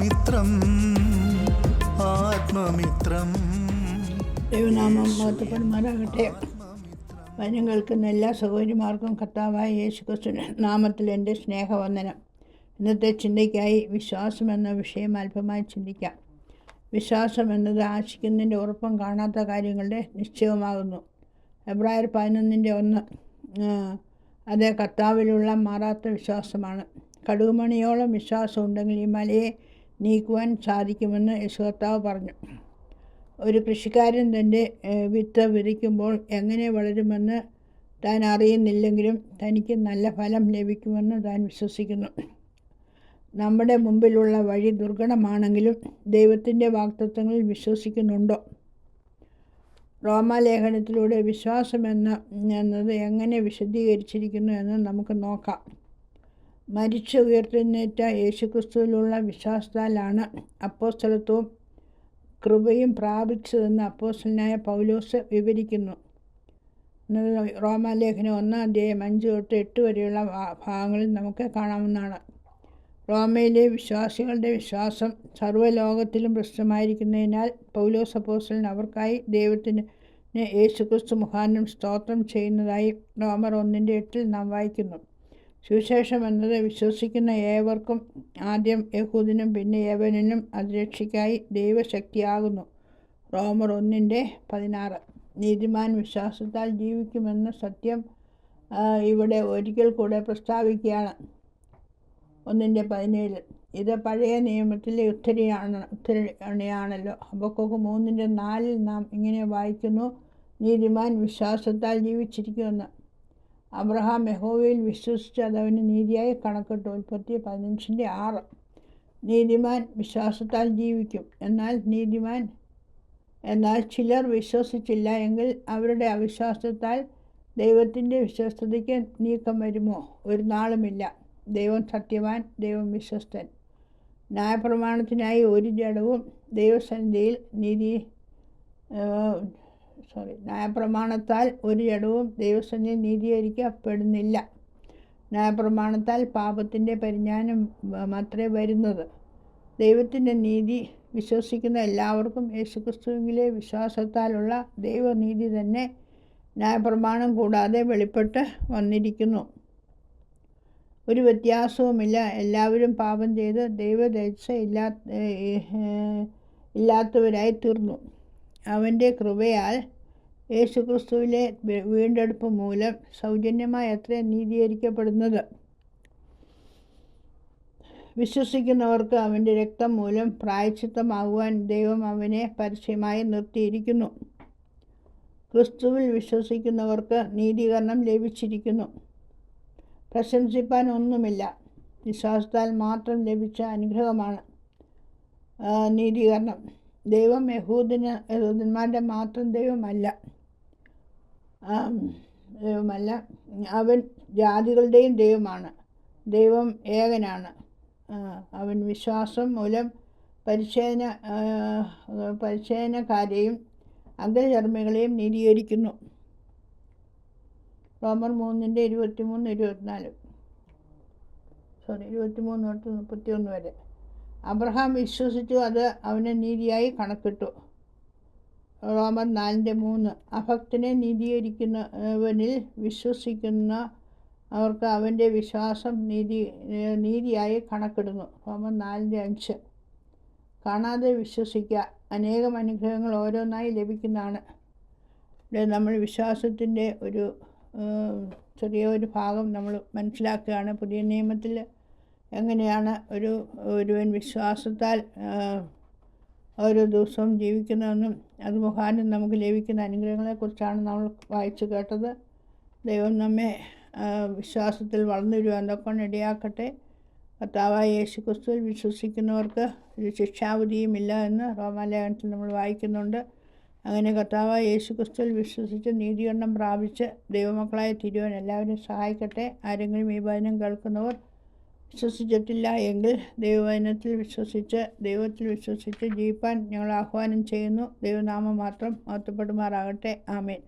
ആത്മമിത്രം ആത്മമിത്രം. ദൈവനാമം മഹത്വപ്പെടുമാറാകട്ടെ. വചനം കേൾക്കുന്ന എല്ലാ സഹോദരിമാർക്കും കർത്താവായ യേശു ക്രിസ്തു നാമത്തിൽ എന്റെ സ്നേഹവന്ദനം. ഇന്നത്തെ ചിന്തയ്ക്കായി വിശ്വാസം എന്ന വിഷയം അല്പമായി ചിന്തിക്കാം. വിശ്വാസം എന്നത് ആശിക്കുന്നതിന്റെ ഉറപ്പം കാണാത്ത കാര്യങ്ങളുടെ നിശ്ചയമാകുന്നു എബ്രായർ പതിനൊന്നിന്റെ ഒന്ന് അത് കർത്താവിലുള്ള മാറാത്ത വിശ്വാസമാണ്. കടുകുമണിയോളം വിശ്വാസം ഉണ്ടെങ്കിൽ ഈ മലയെ നീക്കുവാൻ സാധിക്കുമെന്ന് യശോത്താവ് പറഞ്ഞു. ഒരു കൃഷിക്കാരൻ തന്റെ വിത്ത് വിതയ്ക്കുമ്പോൾ എങ്ങനെ വളരുമെന്ന് താൻ അറിയുന്നില്ലെങ്കിലും തനിക്ക് നല്ല ഫലം ലഭിക്കുമെന്ന് താൻ വിശ്വസിക്കുന്നു. നമ്മുടെ മുമ്പിലുള്ള വഴി ദുർഘടമാണെങ്കിലും ദൈവത്തിന്റെ വാക്തത്വങ്ങളിൽ വിശ്വസിക്കുന്നുണ്ടോ? റോമാലേഖനത്തിലൂടെ വിശ്വാസം എന്ന എന്നത് എങ്ങനെ വിശദീകരിച്ചിരിക്കുന്നു എന്ന് നമുക്ക് നോക്കാം. മരിച്ചു ഉയർത്തെഴുന്നേറ്റ യേശുക്രിസ്തുവിലുള്ള വിശ്വാസത്താലാണ് അപ്പോസ്തലത്വവും കൃപയും പ്രാപിച്ചതെന്ന് അപ്പോസ്റ്റലനായ പൗലോസ് വിവരിക്കുന്നു. റോമാലേഖനം ഒന്നാം അധ്യായം അഞ്ച് തൊട്ട് എട്ട് വരെയുള്ള ഭാഗങ്ങളിൽ നമുക്ക് കാണാവുന്നതാണ്. റോമയിലെ വിശ്വാസികളുടെ വിശ്വാസം സർവലോകത്തിലും പ്രശ്നമായിരിക്കുന്നതിനാൽ പൗലോസ് അപ്പോസ്റ്റലൻ അവർക്കായി ദൈവത്തിന് യേശുക്രിസ്തു മുഖാന്തരം സ്തോത്രം ചെയ്യുന്നതായി റോമർ ഒന്നിന്റെ എട്ടിൽ നാം വായിക്കുന്നു. സുവിശേഷം എന്നത് വിശ്വസിക്കുന്ന ഏവർക്കും ആദ്യം യഹൂദിനും പിന്നെ യവനും അതിരക്ഷയ്ക്കായി ദൈവശക്തിയാകുന്നു. റോമർ ഒന്നിന്റെ പതിനാറ്. നീതിമാൻ വിശ്വാസത്താൽ ജീവിക്കുമെന്ന സത്യം ഇവിടെ ഒരിക്കൽ കൂടെ പ്രസ്താവിക്കുകയാണ്. ഒന്നിന്റെ പതിനേഴ്. ഇത് പഴയ നിയമത്തിലെ ഉത്തരയാണ് ഉത്തരണിയാണല്ലോ. അബക്കൊക്കെ മൂന്നിന്റെ നാലിൽ നാം ഇങ്ങനെ വായിക്കുന്നു നീതിമാൻ വിശ്വാസത്താൽ ജീവിച്ചിരിക്കുമെന്ന്. അബ്രഹാം യഹോവയിൽ വിശ്വസിച്ച് അത് അവന് നീതിയായി കണക്കിട്ട് ഉൽപ്പത്തി പതിനഞ്ചിന്റെ ആറ്. നീതിമാൻ വിശ്വാസത്താൽ ജീവിക്കും. എന്നാൽ നീതിമാൻ എന്നാൽ ചിലർ വിശ്വസിച്ചില്ല എങ്കിൽ അവരുടെ അവിശ്വാസത്താൽ ദൈവത്തിന്റെ വിശ്വസ്തതയ്ക്ക് നീക്കം വരുമോ? ഒരു നാളുമില്ല ദൈവം സത്യവാൻ ദൈവം വിശ്വസ്തൻ. ന്യായപ്രമാണത്തിനായി ഒരു ജഡവും ദൈവസന്നിധിയിൽ നീതി സോറി ന്യായപ്രമാണത്താൽ ഒരു ജഡവും ദൈവസന്നിധി നീതീകരിക്കപ്പെടുന്നില്ല. ന്യായപ്രമാണത്താൽ പാപത്തിന്റെ പരിജ്ഞാനം മാത്രമേ വരുന്നത്. ദൈവത്തിന്റെ നീതി വിശ്വസിക്കുന്ന എല്ലാവർക്കും യേശുക്രിസ്തുവിലെ വിശ്വാസത്താലുള്ള ദൈവനീതി തന്നെ ന്യായപ്രമാണം കൂടാതെ വെളിപ്പെട്ട് വന്നിരിക്കുന്നു. ഒരു വ്യത്യാസവുമില്ല. എല്ലാവരും പാപം ചെയ്ത് ദൈവദക്ഷ ഇല്ലാ ഏഹ് ഇല്ലാത്തവരായി തീർന്നു. അവന്റെ കൃപയാൽ യേശുക്രിസ്തുവിലെ വീണ്ടെടുപ്പ് മൂലം സൗജന്യമായി അത്രയും നീതീകരിക്കപ്പെടുന്നത്. വിശ്വസിക്കുന്നവർക്ക് അവന്റെ രക്തം മൂലം പ്രായച്ചിത്തമാകുവാൻ ദൈവം അവനെ പരസ്യമായി നിർത്തിയിരിക്കുന്നു. ക്രിസ്തുവിൽ വിശ്വസിക്കുന്നവർക്ക് നീതീകരണം ലഭിച്ചിരിക്കുന്നു. പ്രശംസിപ്പാൻ ഒന്നുമില്ല. വിശ്വാസത്താൽ മാത്രം ലഭിച്ച അനുഗ്രഹമാണ് നീതീകരണം. ദൈവം യഹൂദിന് യഹൂദന്മാരുടെ മാത്രം ദൈവമല്ല. ദൈവമല്ല അവൻ ജാതികളുടെയും ദൈവമാണ് ദൈവം ഏകനാണ്. അവൻ വിശ്വാസം മൂലം പരിശേന പരിശേനക്കാരെയും അഗ്രചർമ്മികളെയും നീതീകരിക്കുന്നു. റോമർ മൂന്നിന്റെ ഇരുപത്തി മൂന്ന് ഇരുപത്തിനാല്. സോറി ഇരുപത്തി മൂന്ന് തൊട്ട് മുപ്പത്തി ഒന്ന് വരെ. അബ്രഹാം വിശ്വസിച്ചു അത് അവനെ നീതിയായി കണക്കിട്ടു. റോമർ നാലിന്റെ മൂന്ന്. അഭക്തനെ നീതീകരിക്കുന്നവനിൽ വിശ്വസിക്കുന്ന അവർക്ക് അവന്റെ വിശ്വാസം നീതി നീതിയായി കണക്കിടുന്നു. റോമർ നാലിന്റെ അഞ്ച്. കാണാതെ വിശ്വസിക്കുക. അനേകം അനുഗ്രഹങ്ങൾ ഓരോന്നായി ലഭിക്കുന്നതാണ്. നമ്മൾ വിശ്വാസത്തിന്റെ ഒരു ചെറിയ ഒരു ഭാഗം നമ്മൾ മനസ്സിലാക്കുകയാണ്. പുതിയ നിയമത്തിൽ എങ്ങനെയാണ് ഒരു ഒരുവൻ വിശ്വാസത്താൽ ഓരോ ദിവസവും ജീവിക്കുന്നതെന്നും അത് മുഖാനും നമുക്ക് ലഭിക്കുന്ന അനുഗ്രഹങ്ങളെക്കുറിച്ചാണ് നമ്മൾ വായിച്ചു കേട്ടത്. ദൈവം നമ്മെ വിശ്വാസത്തിൽ വളർന്നു വരുവാൻ തൊക്കെ ഇടയാക്കട്ടെ. കർത്താവായ യേശു ക്രിസ്തുവിൽ വിശ്വസിക്കുന്നവർക്ക് ഒരു ശിക്ഷാവധിയുമില്ല എന്ന് റോമാലേഖനത്തിൽ നമ്മൾ വായിക്കുന്നുണ്ട്. അങ്ങനെ കർത്താവായ യേശു ക്രിസ്തുവിൽ വിശ്വസിച്ച് നീതികരണം പ്രാപിച്ച് ദൈവമക്കളായി തിരുവൻ എല്ലാവരും സഹായിക്കട്ടെ. ആരെങ്കിലും ഈ വചനം കേൾക്കുന്നവർ വിശ്വസിച്ചിട്ടില്ല എങ്കിൽ ദൈവവചനത്തിൽ വിശ്വസിച്ച് ദൈവത്തിൽ വിശ്വസിച്ച് ജീവിപ്പാൻ ഞങ്ങൾ ആഹ്വാനം ചെയ്യുന്നു. ദൈവനാമം മാത്രം മഹത്വപ്പെടുമാറാകട്ടെ. ആമേൻ.